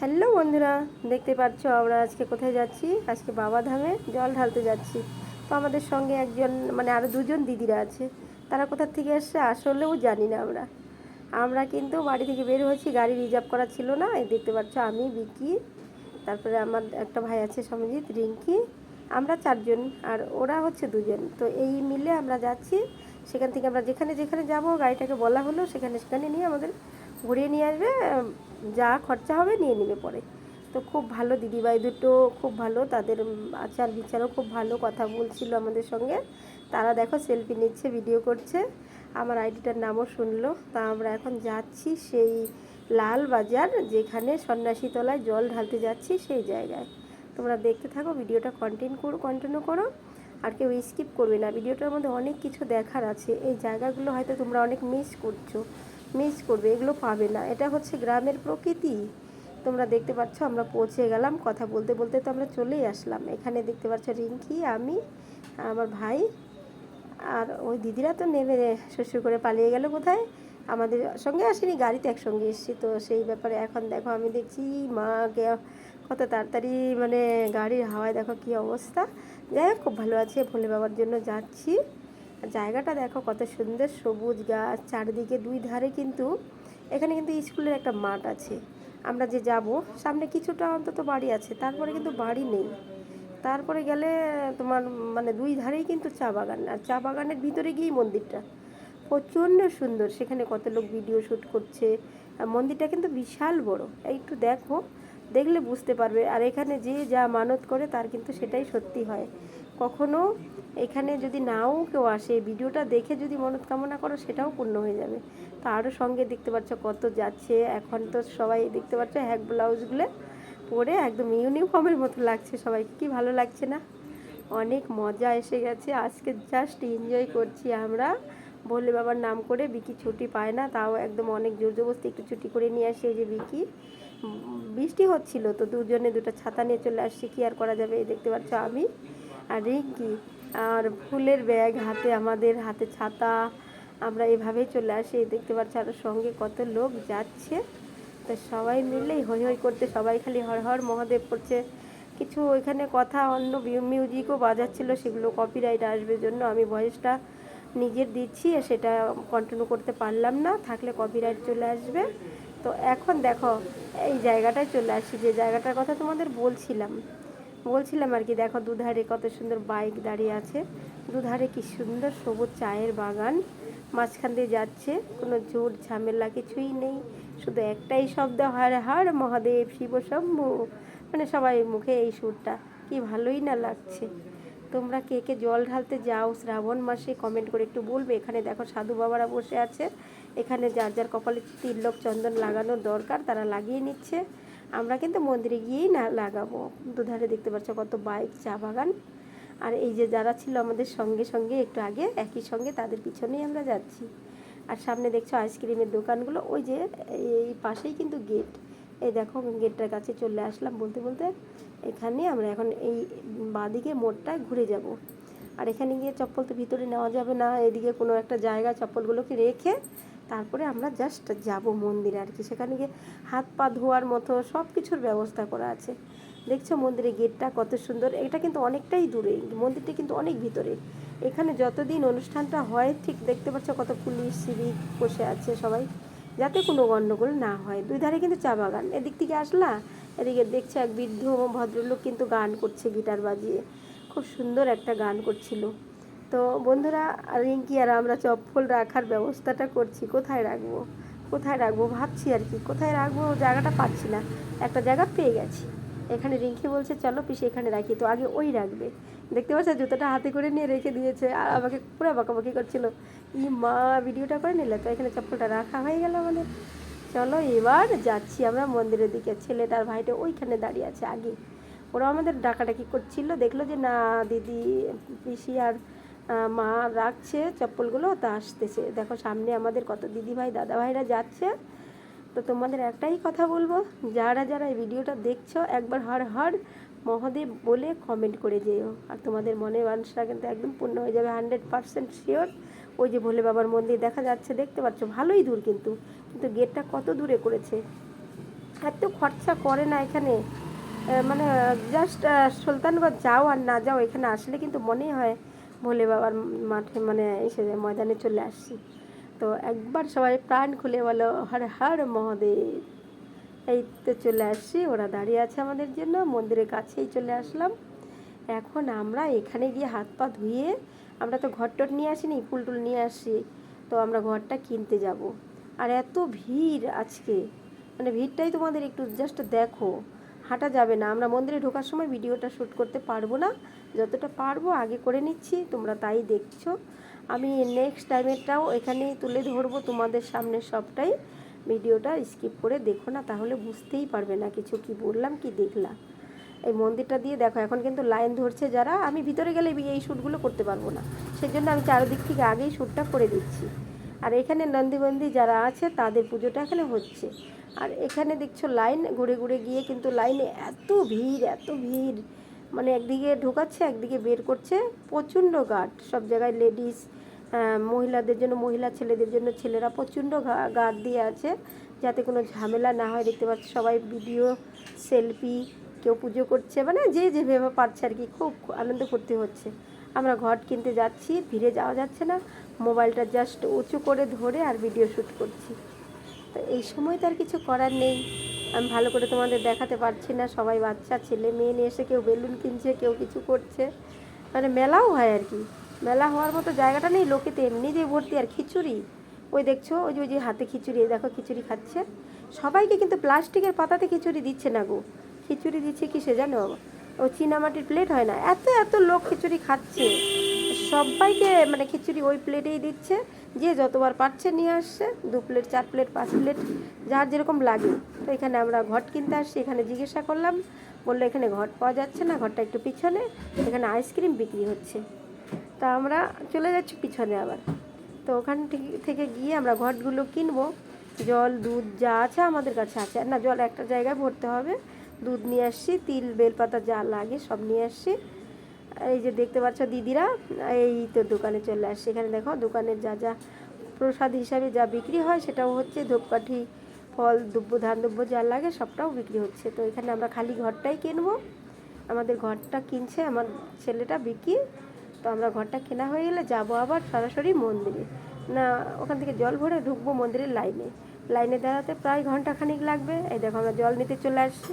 Hello বন্ধুরা, দেখতে পাচ্ছ আমরা আজকে কোথায় যাচ্ছি? আজকে বাবা ধামে জল ঢালতে যাচ্ছি। তো আমাদের সঙ্গে একজন মানে আরও দুজন দিদিরা আছে। তারা কোথা থেকে এসছে আসলেও জানি না আমরা। আমরা কিন্তু বাড়ি থেকে বের হয়েছি, গাড়ি রিজার্ভ করা ছিল না। এই দেখতে পাচ্ছ আমি বিকি তারপরে আমার একটা ভাই আছে সমজিৎ রিঙ্কি। আমরা চারজন আর ওরা হচ্ছে দুজন। তো এই মিলে আমরা যাচ্ছি। সেখান থেকে আমরা যেখানে যেখানে যাব, গাড়িটাকে বলা হলো, সেখানে সেখানে নিয়ে আমাদের ঘুরিয়ে নিয়ে আসবে যা খরচা হবে নিয়ে নেবে পরে। তো খুব ভালো, দিদিভাই দুটো খুব ভালো, তাদের আচার বিচারও খুব ভালো, কথা বলছিল আমাদের সঙ্গে। তারা দেখো সেলফি নিচ্ছে ভিডিও করছে। আমার আইডিটার নামও শুনলো। তা আমরা এখন যাচ্ছি সেই লাল বাজার, যেখানে সন্ন্যাসী তলায় জল ঢালতে যাচ্ছি সেই জায়গায়। তোমরা দেখতে থাকো, ভিডিওটা কন্টিনিউ করো কন্টিনিউ করো। আর কেউ স্কিপ করবে না। ভিডিওটার মধ্যে অনেক কিছু দেখার আছে। এই জায়গাগুলো হয়তো তোমরা অনেক মিস করছ। মিস করবে, এগুলো পাবে না। এটা হচ্ছে গ্রামের প্রকৃতি। তোমরা দেখতে পাচ্ছ, আমরা পৌঁছে গেলাম। কথা বলতে বলতে তো আমরা চলেই আসলাম। এখানে দেখতে পাচ্ছ রিঙ্কি, আমি, আমার ভাই আর ওই দিদিরা তো নেমে শ্বশুর করে পালিয়ে গেল কোথায়? আমাদের সঙ্গে আসেনি, গাড়িতে একসঙ্গে এসেছি। তো সেই ব্যাপারে এখন দেখো, আমি দেখছি, মা কে কত তাড়াতাড়ি মানে গাড়ির হাওয়ায় দেখো কি অবস্থা। যাই হোক, খুব ভালো আছে, ভোলে বাবার জন্য যাচ্ছি। জায়গাটা দেখো কত সুন্দর সবুজ গাছ, চারিদিকে দুই ধারে কিন্তু এখানে কিন্তু স্কুলের একটা মাঠ আছে। আমরা যে যাব, সামনে কিছুটা অন্তত বাড়ি আছে, তারপরে কিন্তু বাড়ি নেই। তারপরে গেলে তোমার মানে দুই ধারেই কিন্তু চা বাগান, আর চা বাগানের ভিতরে গিয়েই মন্দিরটা। প্রচণ্ড সুন্দর, সেখানে কত লোক ভিডিও শ্যুট করছে। আর মন্দিরটা কিন্তু বিশাল বড়, একটু দেখো, দেখলে বুঝতে পারবে। আর এখানে যে যা মানত করে তার কিন্তু সেটাই সত্যি হয়। কখনো এখানে যদি নাও কেউ আসে ভিডিওটা দেখে যদি মনত কামনা করো, সেটাও পূর্ণ হয়ে যাবে। তো আরও সঙ্গে দেখতে পাচ্ছ কত যাচ্ছে। এখন তো সবাই দেখতে পাচ্ছ হ্যাক ব্লাউজগুলো পরে একদম ইউনিফর্মের মতো লাগছে সবাই কি ভালো লাগছে না? অনেক মজা এসে গেছে। আজকে জাস্ট এনজয় করছি আমরা। ভোলে বাবার নাম করে বিকি ছুটি পায় না, তাও একদম অনেক জোর জবরদস্তি একটু ছুটি করে নিয়ে আসে এই যে বিকি। বৃষ্টি হচ্ছিল, তো দুজনে দুটো ছাতা নিয়ে চলে আসছি। কি আর করা যাবে? এই দেখতে পাচ্ছ আমি আর রিঙ্কি। আর ফুলের ব্যাগ, হাতে আমাদের হাতে ছাতা, আমরা এভাবেই চলে আসি। দেখতে পাচ্ছি আর সঙ্গে কত লোক যাচ্ছে। তো সবাই মিলেই হই হই করতে সবাই খালি হর হর মহাদেব করছে। কিছু ওইখানে কথা, অন্য মিউজিকও বাজাচ্ছিল, সেগুলো কপিরাইট আসবে জন্য আমি ভয়েসটা নিজের দিচ্ছি সেটা কন্টিনিউ করতে পারলাম না, থাকলে কপিরাইট চলে আসবে। তো এখন দেখো, এই জায়গাটায় চলে আসছি যে জায়গাটার কথা তোমাদের বলছিলাম বলছিলাম আর কি, দেখো দুধারে কত সুন্দর বাইক দাঁড়িয়ে আছে। দুধারে কি সুন্দর সবুজ চায়ের বাগান, মাঝখান দিয়ে যাচ্ছে, কোনো ঝুট ঝামেলা কিছুই নেই। শুধু একটাই শব্দ, হর হর মহাদেব, শিব শম্ভু। মানে সবাই মুখে এই সুরটা, কি ভালোই না লাগছে। তোমরা কে কে জল ঢালতে যাও শ্রাবণ মাসে কমেন্ট করে একটু বলবে। এখানে দেখো সাধু বাবারা বসে আছে। এখানে যার যার কপালে তিলক চন্দন লাগানোর দরকার, তারা লাগিয়ে নিচ্ছে। আমরা কিন্তু মন্দিরে গিয়েই না লাগাবো। দুধারে দেখতে পাচ্ছ কত বাইক, চা বাগান। আর এই যে যারা ছিল আমাদের সঙ্গে সঙ্গে একটু আগে, একই সঙ্গে তাদের পিছনেই আমরা যাচ্ছি। আর সামনে দেখছ আইসক্রিমের দোকানগুলো, ওই যে এই পাশেই কিন্তু গেট। এই দেখো গেটটার কাছে চলে আসলাম বলতে বলতে। এখানে আমরা এখন এই বাঁদিকে মোড়টায় ঘুরে যাব। আর এখানে গিয়ে চপ্পল তো ভিতরে নেওয়া যাবে না, এদিকে কোনো একটা জায়গা চপ্পলগুলোকে রেখে তারপরে আমরা জাস্ট যাব মন্দিরে আর কি সেখানে গিয়ে হাত পা ধোয়ার মতো সব কিছুর ব্যবস্থা করা আছে। দেখছ মন্দিরের গেটটা কত সুন্দর। এটা কিন্তু অনেকটাই দূরে। মন্দিরটা কিন্তু অনেক ভিতরে। এখানে যতদিন অনুষ্ঠানটা হয়, ঠিক দেখতে পাচ্ছ কত পুলিশ, সিভিক বসে আছে সবাই। যাতে কোনো গণ্ডগোল না হয়। দুই ধারে কিন্তু চা বাগান। এদিক থেকে আসলা, এদিকে দেখছে এক বৃদ্ধ ভদ্রলোক কিন্তু গান করছে গিটার বাজিয়ে। খুব সুন্দর একটা গান করছিল। তো বন্ধুরা, রিঙ্কি আর আমরা চপ্পল রাখার ব্যবস্থাটা করছি। কোথায় রাখব? কোথায় রাখব? ভাবছি আর কি। কোথায় রাখব? জায়গাটা পাচ্ছি না। একটা জায়গা পেয়ে গেছি। এখানে রিঙ্কি বলছে, চলো পিসে, এখানে রাখি। তো আগে ওই রাখবে। দেখতে পাচ্ছ? জুতোটা হাতে করে নিয়ে রেখে দিয়েছে আর আমাকে পুরো বাঁকাবাকি করছিল। ই মা, ভিডিওটা করে নিলে তো? এখানে চপ্পলটা রাখা হয়ে গেল আমাদের। চলো এবার যাচ্ছি আমরা মন্দিরের দিকে। ছেলেটার ভাইটা ওইখানে দাঁড়িয়ে আছে আগে। ওরা আমাদের ডাকাডাকি করছিল। দেখল যে, না, দিদি, পিসি আর মা রাখছে চপ্পলগুলো, তা আসতেছে। দেখো সামনে আমাদের কত দিদিভাই, দাদাভাইরা যাচ্ছে। তো তোমাদের একটাই কথা বলব, যারা যারা এই ভিডিওটা দেখছ, একবার হর হর মহাদেব বলে কমেন্ট করে যেও। আর তোমাদের মনের মানুষরা কিন্তু একদম পূর্ণ হয়ে যাবে হান্ড্রেড পারসেন্ট শিওর ওই যে ভোলে বাবার মন্দির দেখা যাচ্ছে, দেখতে পাচ্ছ, ভালোই দূর কিন্তু। কিন্তু গেটটা কত দূরে করেছে? এত খরচা করে না এখানে। মানে জাস্ট সুলতানগঞ্জ যাও আর না যাও, এখানে আসলে কিন্তু মনেই হয় ভোলে বাবার মাঠে মানে এসে ময়দানে চলে আসছি। তো একবার সবাই প্রাণ খুলে বলো, হর হর মহাদেব। এই তো চলে আসছি, ওরা দাঁড়িয়ে আছে আমাদের জন্য, মন্দিরের কাছেই চলে আসলাম। এখন আমরা এখানে গিয়ে হাত পা ধুয়ে, আমরা তো ঘর টর নিয়ে আসিনি ফুল টুল নিয়ে আসি তো আমরা ঘরটা কিনতে যাব। আর এত ভিড় আজকে মানে ভিড়টাই তোমাদের একটু জাস্ট দেখো, হাঁটা যাবে না। আমরা মন্দিরে ঢোকার সময় ভিডিওটা শ্যুট করতে পারব না। যতটা পারব আগে করে নিচ্ছি, তোমরা তাই দেখছ। আমি নেক্সট টাইমেরটাও এখানেই তুলে ধরবো, তোমাদের সামনে সবটাই। ভিডিওটা স্কিপ করে দেখো না, তাহলে বুঝতেই পারবে না কিছু কি বললাম, কি দেখলাম। এই মন্দিরটা দিয়ে দেখো, এখন কিন্তু লাইন ধরছে যারা, আমি ভিতরে গেলে এই শ্যুটগুলো করতে পারব না। সেই জন্য আমি চারদিক থেকে আগেই শ্যুটটা করে দিচ্ছি। আর এখানে নন্দীবন্দি যারা আছে, তাদের পুজোটা এখানে হচ্ছে। আর এখানে দেখছ লাইন ঘুরে ঘুরে গিয়ে কিন্তু লাইনে এত ভিড় এত ভিড়। মানে একদিকে ঢোকাচ্ছে, একদিকে বের করছে। প্রচণ্ড গার্ড সব জায়গায় লেডিস মহিলাদের জন্য, মহিলা ছেলেদের জন্য ছেলেরা প্রচণ্ড গার্ড দিয়ে আছে। যাতে কোনো ঝামেলা না হয়। দেখতে পাচ্ছি সবাই ভিডিও সেলফি কেউ পুজো করছে। মানে যে যেভাবে পারছে আর কি। খুব আনন্দ করতে হচ্ছে। আমরা ঘট কিনতে যাচ্ছি, ভিড়ে যাওয়া যাচ্ছে না। মোবাইলটা জাস্ট উঁচু করে ধরে আর ভিডিও শ্যুট করছি। তো এই সময় তো আর কিছু করার নেই। আমি ভালো করে তোমাদের দেখাতে পারছি না, সবাই বাচ্চা, ছেলে, মেয়ে নিয়ে এসে কেউ বেলুন কিনছে, কেউ কিছু করছে। মানে মেলাও হয় আর কি। মেলা হওয়ার মতো জায়গাটা নেই লোকেতে এমনি যে ভর্তি, আর খিচুড়ি। ওই দেখছ, ওই যে ওই যে হাতে খিচুড়ি দেখো খিচুড়ি খাচ্ছে। সবাইকে কিন্তু প্লাস্টিকের পাতাতে খিচুড়ি দিচ্ছে না গো। খিচুড়ি দিচ্ছে কি সে জানো? ও চীনামাটির প্লেট হয় না। এত এত লোক খিচুড়ি খাচ্ছে। সবাইকে মানে খিচুড়ি ওই প্লেটেই দিচ্ছে। যে যতবার পাচ্ছে নিয়ে আসছে, দু প্লেট, চার প্লেট, পাঁচ প্লেট, যার যেরকম লাগে। তো এখানে আমরা ঘট কিনতে আসছি, এখানে জিজ্ঞাসা করলাম, বলল এখানে ঘট পাওয়া যাচ্ছে না ঘরটা একটু পিছনে, এখানে আইসক্রিম বিক্রি হচ্ছে। তা আমরা চলে যাচ্ছি পিছনে আবার। তো ওখান থেকে- গিয়ে আমরা ঘটগুলো কিনবো। জল, দুধ যা আছে আমাদের কাছে আছে। না, জল একটা জায়গায় ভরতে হবে। দুধ নিয়ে আসছি, তিল, বেলপাতা যা লাগে সব নিয়ে আসছি। এই যে দেখতে পাচ্ছ দিদিরা, এই তো দোকানে চলে আসছে। এখানে দেখো দোকানের যা যা প্রসাদ হিসাবে যা বিক্রি হয়, সেটাও হচ্ছে ধূপকাঠি, ফল দুব্য ধান দুব্য যা লাগে, সবটাও বিক্রি হচ্ছে। তো এখানে আমরা খালি ঘরটাই কিনবো। আমাদের ঘরটা কিনছে আমার ছেলেটা বিক্রি তো আমরা ঘরটা কেনা হয়ে গেলে যাব আবার সরাসরি মন্দিরে। না, ওখান থেকে জল ভরে ঢুকবো মন্দিরের লাইনে। লাইনে দাঁড়াতে প্রায় ঘণ্টা খানিক লাগবে। এই দেখো আমরা জল নিতে চলে আসছি।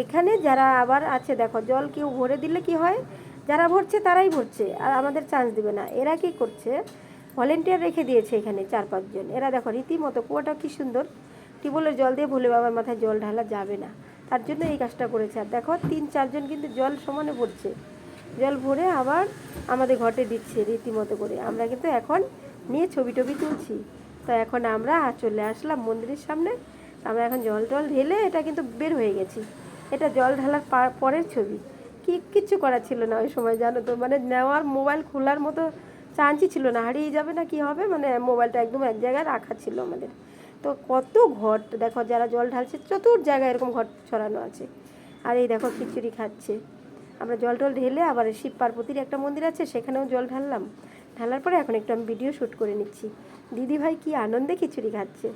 এখানে যারা আবার আছে, দেখো জল কেউ ভরে দিলে কি হয়? যারা ভরছে তারাই ভরছে, আর আমাদের চান্স দিবে না। এরা কি করছে? ভলেন্টিয়ার রেখে দিয়েছে এখানে চার পাঁচজন এরা দেখো, রীতিমতো কুয়াটা কি সুন্দর। টিউবওয়েলের জল দিয়ে ভুলে বাবার মাথায় জল ঢালা যাবে না। তার জন্য এই কাজটা করেছে। আর দেখো, তিন চারজন কিন্তু জল সমানে ভরছে। জল ভরে আবার আমাদের ঘটে দিচ্ছে রীতিমতো করে। আমরা কিন্তু এখন নিয়ে ছবি টবি তুলছি। তো এখন আমরা চলে আসলাম মন্দিরের সামনে। আমরা এখন জল টল ঢেলে এটা কিন্তু বের হয়ে গেছি। এটা জল ঢালার পরের ছবি। কি কিচ্ছু করার ছিল না ওই সময়, জানো তো। মানে নেওয়ার মোবাইল খোলার মতো চান্সই ছিল না। হারিয়ে যাবে না কি হবে? মানে মোবাইলটা একদম এক জায়গায় রাখা ছিল আমাদের। তো কত ঘট, দেখো যারা জল ঢালছে, চতুর জায়গায় এরকম ঘট ছড়ানো আছে। আর এই দেখো খিচুড়ি খাচ্ছে। আমরা জল টল ঢেলে আবার শিব পার্বতীর একটা মন্দির আছে, সেখানেও জল ঢাললাম। ঢালার পরে এখন একটু আমি ভিডিও শ্যুট করে নিচ্ছি। দিদি ভাই কি আনন্দে খিচুড়ি খাচ্ছে।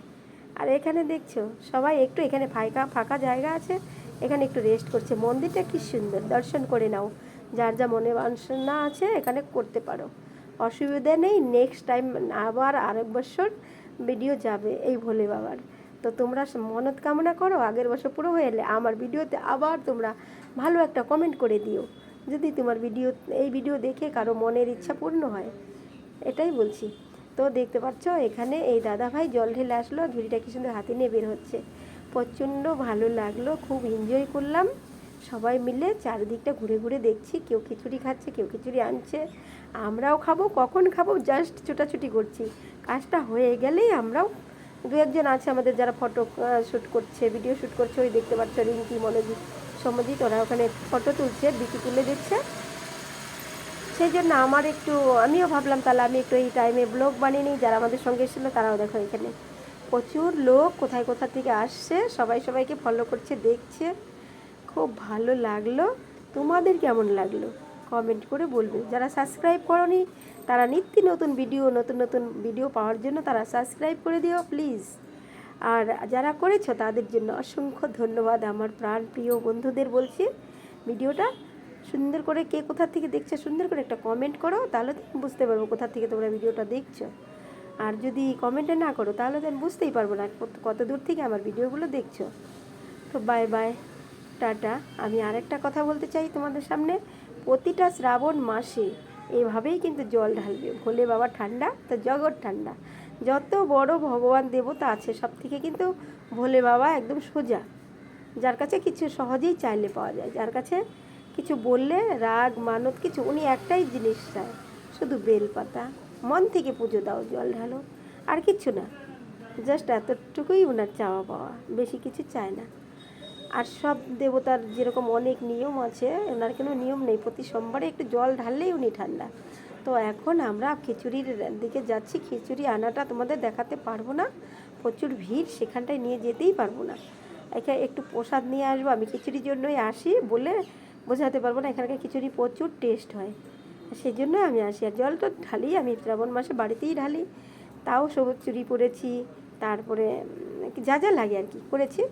আর এখানে দেখছ, সবাই একটু এখানে ফাঁকা ফাঁকা জায়গা আছে। এখানে একটু রেস্ট করছে। মন্দিরটা কি সুন্দর। দর্শন করে নাও। যার যা মনে বাসনা আছে এখানে করতে পারো। অসুবিধা নেই। নেক্সট টাইম আবার আরেক বছর ভিডিও যাবে এই ভোলে বাবার। তো তোমরা মনত কামনা করো। আগের বছর পুরো হয়ে এলে আমার ভিডিওতে আবার তোমরা ভালো একটা কমেন্ট করে দিও। যদি তোমার ভিডিও এই ভিডিও দেখে কারও মনের ইচ্ছা পূর্ণ হয়। এটাই বলছি। তো দেখতে পাচ্ছ এখানে এই দাদা ভাই জল ঢেলে আসলো। ঝুড়িটা কি সুন্দর হাতে নিয়ে বের হচ্ছে। প্রচণ্ড ভালো লাগল, খুব এনজয় করলাম। সবাই মিলে চারিদিকটা ঘুরে ঘুরে দেখছি, কেউ খিচুড়ি খাচ্ছে, কেউ খিচুড়ি আনছে। আমরাও খাব, কখন খাব? জাস্ট ছোটাছুটি করছি। কাজটা হয়ে গেলেই আমরাও দু একজন আছে আমাদের যারা ফটো শ্যুট করছে ভিডিও শ্যুট করছে, ওই দেখতে পাচ্ছ রিঙ্কি, মনোজিৎ সমজিৎ ওরা ওখানে ফটো তুলছে, বিকি তুলে দিচ্ছে। সেই জন্য আমার একটু, আমিও ভাবলাম তাহলে আমি একটু এই টাইমে ব্লগ বানিয়ে নিই, যারা আমাদের সঙ্গে এসেছিল তারাও দেখো এখানে। প্রচুর লোক কোথায় কোথা থেকে আসছে, সবাই সবাইকে ফলো করছে, দেখছে। খুব ভালো লাগল। তোমাদের কেমন লাগল? কমেন্ট করে বলবে। যারা সাবস্ক্রাইব করনি, তারা নিত্য নতুন ভিডিও নতুন নতুন ভিডিও পাওয়ার জন্য তারা সাবস্ক্রাইব করে দিও প্লিজ আর যারা করেছ, তাদের জন্য অসংখ্য ধন্যবাদ। আমার প্রাণ প্রিয় বন্ধুদের বলছি ভিডিওটা সুন্দর করে কে কোথা থেকে দেখছ, সুন্দর করে একটা কমেন্ট করো, তাহলে বুঝতে পারব কোথা থেকে তোমরা ভিডিওটা দেখছ। আর যদি কমেন্টে না করো, তাহলে তো আমি বুঝতেই পারব না কত- দূর থেকে আমার ভিডিওগুলো দেখছ। তো বাই বাই টাটা। আমি আরেকটা কথা বলতে চাই তোমাদের সামনে। প্রতিটা শ্রাবণ মাসে এভাবেই কিন্তু জল ঢালবে। ভোলে বাবা ঠান্ডা, তো জগৎ ঠান্ডা। যত বড় ভগবান দেবতা আছে সব থেকে কিন্তু ভোলে বাবা একদম সোজা। যার কাছে কিছু সহজেই চাইলে পাওয়া যায়। যার কাছে কিছু বললে রাগ, মানত, কিছু, উনি একটাই জিনিস চায়, শুধু বেলপাতা। মন থেকে পুজো দাও, জল ঢালো। আর কিচ্ছু না জাস্ট এতটুকুই ওনার চাওয়া পাওয়া, বেশি কিছু চায় না। আর সব দেবতার যেরকম অনেক নিয়ম আছে ওনার কোনো নিয়ম নেই, প্রতি সোমবারে একটু জল ঢাললেই উনি ঠান্ডা। তো এখন আমরা খিচুড়ির দিকে যাচ্ছি, খিচুড়ি আনাটা তোমাদের দেখাতে পারব না, প্রচুর ভিড়, সেখানটায় নিয়ে যেতেই পারব না। এখানে একটু প্রসাদ নিয়ে আসব, আমি খিচুড়ির জন্যই আসি বলে বোঝাতে পারব না, এখানকার খিচুড়ি প্রচুর টেস্ট হয়। সেই জন্য আমি আসি আর জল তো ঢালি, আমি শ্রাবণ মাসে বাড়িতেই ঢালি। তাও সবুজ চুরি পরেছি, তারপরে যা যা লাগে আর কি করেছি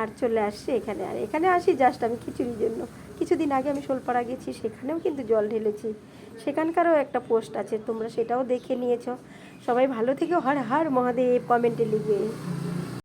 আর চলে আসছি এখানে। আর এখানে আসি জাস্ট আমি খিচুড়ির জন্য। কিছুদিন আগে আমি শোলপাড়া গেছি, সেখানেও কিন্তু জল ঢেলেছি। সেখানকারও একটা পোস্ট আছে, তোমরা সেটাও দেখে নিয়েছো। সবাই ভালো থেকে, হর হর মহাদেব, কমেন্টে লিখবে।